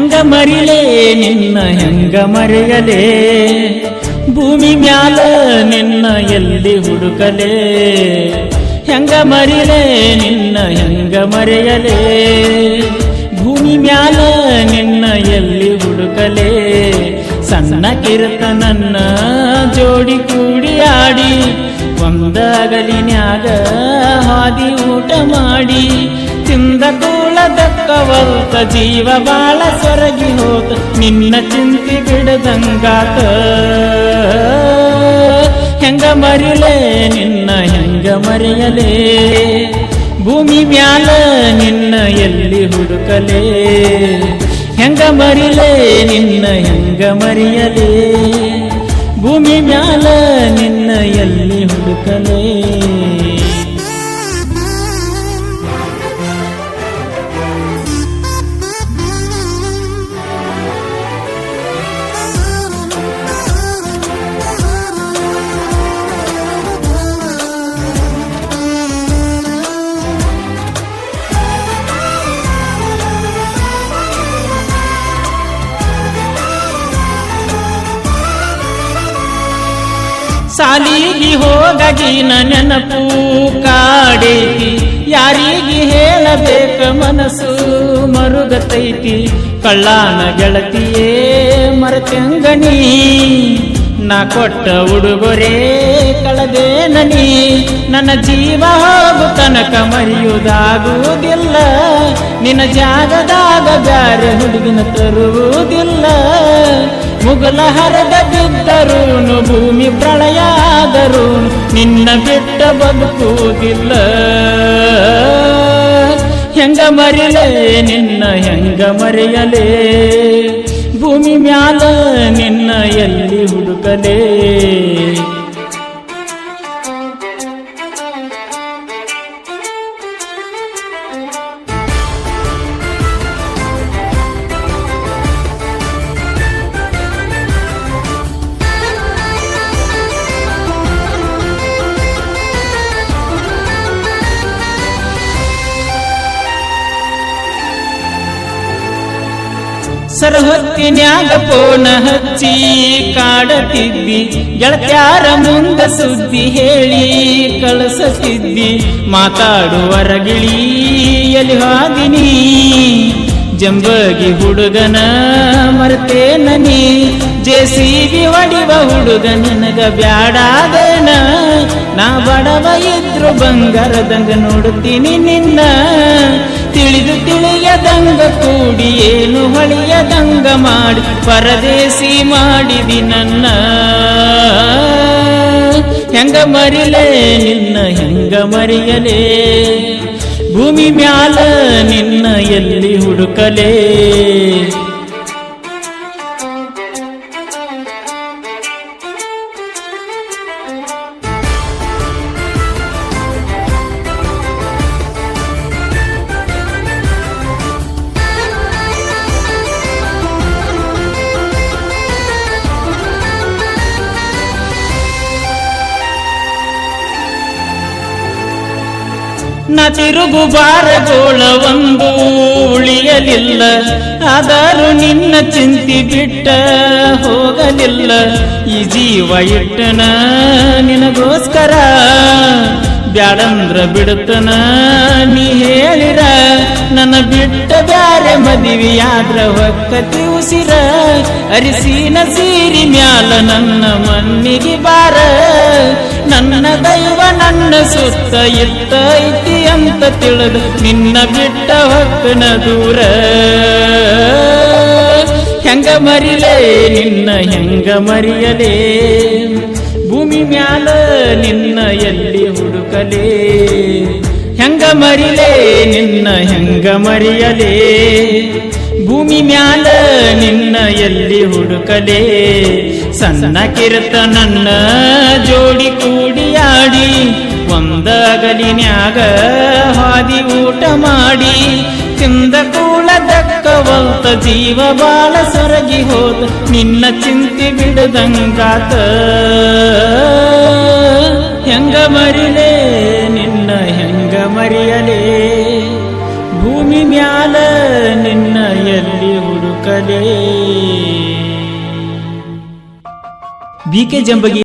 ಮರಿಲೇ, ನಿನ್ನ ಹೆಂಗ ಮರೆಯಲೇ? ಭೂಮಿ ಮ್ಯಾಲ ನಿನ್ನ ಎಲ್ಲಿ ಹುಡುಕಲೇ? ಹೆಂಗ ಮರಿಲೇ, ನಿನ್ನ ಹೆಂಗ ಮರೆಯಲೇ? ಭೂಮಿ ಮ್ಯಾಲ ನಿನ್ನ ಎಲ್ಲಿ ಹುಡುಕಲೇ? ಸಣ್ಣ ಕಿರತ ನನ್ನ ಜೋಡಿ ಒಂದಾಗಲಿನ್ಯಾಗ ಹಾದಿ ಊಟ ಮಾಡಿ, ತಿಂದ ಕೂಳ ದಕ್ಕವಲ್ತ ಜೀವ ಬಾಳ ಸೊರಗಿ ಹೋತ, ನಿನ್ನ ಚಿಂತೆ ಬಿಡದಂಗಾತ. ಹೆಂಗ ಮರಿಲೇ ನಿನ್ನ, ಹೆಂಗ ಮರೆಯಲೇ? ಭೂಮಿ ಮ್ಯಾಲ ನಿನ್ನ ಎಲ್ಲಿ ಹುಡುಕಲೇ? ಹೆಂಗ ಮರಿಲೆ ನಿನ್ನ, ಹೆಂಗ ಮರೆಯಲೇ? ಭೂಮಿ ಮ್ಯಾಲ ಎಲ್ಲಿ ಹುಡುಕಲೇ ಸಾಲಿಗೆ ಹೋಗಗಿನ ನೆನಪು ಕಾಡೇತಿ ಯಾರಿಗೆ ಹೇಳಬೇಕ ಮನಸ್ಸು ಮರುಗತೈತಿ. ಕಳ್ಳಾನ ಗೆಳತಿಯೇ ಮರತೆಂಗಣಿ ನಾ. ಕೊಟ್ಟ ಉಡುಗೊರೆ ಕಳದೆ ನನಿ ನನ್ನ ಜೀವ ಹೋಗು ತನಕ ಮರೆಯುವುದಾಗುವುದಿಲ್ಲ. ನಿನ್ನ ಜಾಗದಾಗ ಬ್ಯಾರೆ ಹುಡುಗಿನ ತರುವುದಿಲ್ಲ. ಮುಗಲ ಹರದ ಬಿದ್ದರೂನು ಭೂಮಿ ಪ್ರಳಯಾದರೂ ನಿನ್ನ ಬಿಟ್ಟ ಬದುಕುವುದಿಲ್ಲ ಹೆಂಗ ಮರಿಯಲೇ ನಿನ್ನ, ಹೆಂಗ ಮರೆಯಲೇ? ಭೂಮಿ ಮ್ಯಾಲ ನಿನ್ನ ಎಲ್ಲಿ ಹುಡುಕಲೇ? ಸರಹೊತ್ತಿನ್ಯಾಗ ಪೋನ ಹಚ್ಚಿ ಕಾಡತಿದ್ದಿ ಗೆಳತ್ಯಾರ ಮುಂದ ಸುದ್ದಿ ಹೇಳಿ ಕಳಸತಿದ್ದಿ ಮಾತಾಡುವರ ಗಿಳಿ ಎಲ್ಲಿ ಹಾಗಿನಿ ಜಂಬಗಿ ಹುಡುಗನ ಮರ್ತೇನ ನೀ. ಜೆಸಿಬಿ ಒಡಿವ ಹುಡುಗ ನಿನಗ ಬ್ಯಾಡಾದೇನ ನಾ ಬಡವ ಇದ್ರು ಬಂಗಾರದಂಗ ನೋಡುತ್ತೀನಿ ನಿನ್ನ. ಮಾಡಿ ಪರದೇಸಿ ಮಾಡಿದಿ ನನ್ನ. ಹೆಂಗ ಮರಿಲೇ ನಿನ್ನ ಹೆಂಗ ಮರಿಯಲೇ. ಭೂಮಿ ಮ್ಯಾಲ ನಿನ್ನ ಎಲ್ಲಿ ಹುಡುಕಲೇ. ನ ತಿರುಗು ಜೋಳವೊಂದು ಉಳಿಯಲಿಲ್ಲ. ಆದರೂ ನಿನ್ನ ಚಿಂತಿ ಬಿಟ್ಟ ಹೋಗಲಿಲ್ಲ. ಈ ಜೀವ ಇಟ್ಟನ ನಿನಗೋಸ್ಕರ ಬ್ಯಾಡಂದ್ರ ಬಿಡುತ್ತನ ನೀ ಹೇಳಿರ. ನನ್ನ ಬಿಟ್ಟ ಬ್ಯಾರೆ ಮದುವೆಯಾದ್ರ ಹೊಕ್ಕತಿ ಉಸಿರ ಅರಿಸಿನ ಸೀರಿ ಮ್ಯಾಲ ನನ್ನ ಮಣ್ಣಿಗೆ ಬಾರ. ನನ್ನ ದೈವ ನನ್ನ ಸುತ್ತ ಇತ್ತ ಐತಿ ಅಂತ ತಿಳಿದು ನಿನ್ನ ಬಿಟ್ಟ ದೂರ. ಹೆಂಗ ಮರಿಲೇ ನಿನ್ನ, ಹೆಂಗ ಮರಿಯಲೇ? ಭೂಮಿ ಮ್ಯಾಲ ನಿನ್ನ ಎಲ್ಲಿ ಹುಡುಕಲೇ? ಹೆಂಗ ಮರಿಲೇ ನಿನ್ನ, ಹೆಂಗ ಮರಿಯಲೇ? ಭೂಮಿ ಮ್ಯಾಲ ನಿನ್ನ ಎಲ್ಲಿ ಹುಡುಕಲೇ? ಸಣ್ಣ ಕಿರತ ನನ್ನ ಒಂದಗಲಿನ್ಯಾಗ ಹಾದಿ ಊಟ ಮಾಡಿ, ತಿಂದ ಕೂಳ ಜೀವ ಬಾಳ ಸೊರಗಿ ಹೋದ, ನಿನ್ನ ಚಿಂತೆ ಬಿಡದಂಗಾತ. ಹೆಂಗ ಮರಿಲೆ ನಿನ್ನ, ಹೆಂಗ ಮರಿಯಲೇ? ಭೂಮಿ ಮ್ಯಾಲ ನಿನ್ನ ಎಲ್ಲಿ ಹುಡುಕಲೇ? B K Jambagi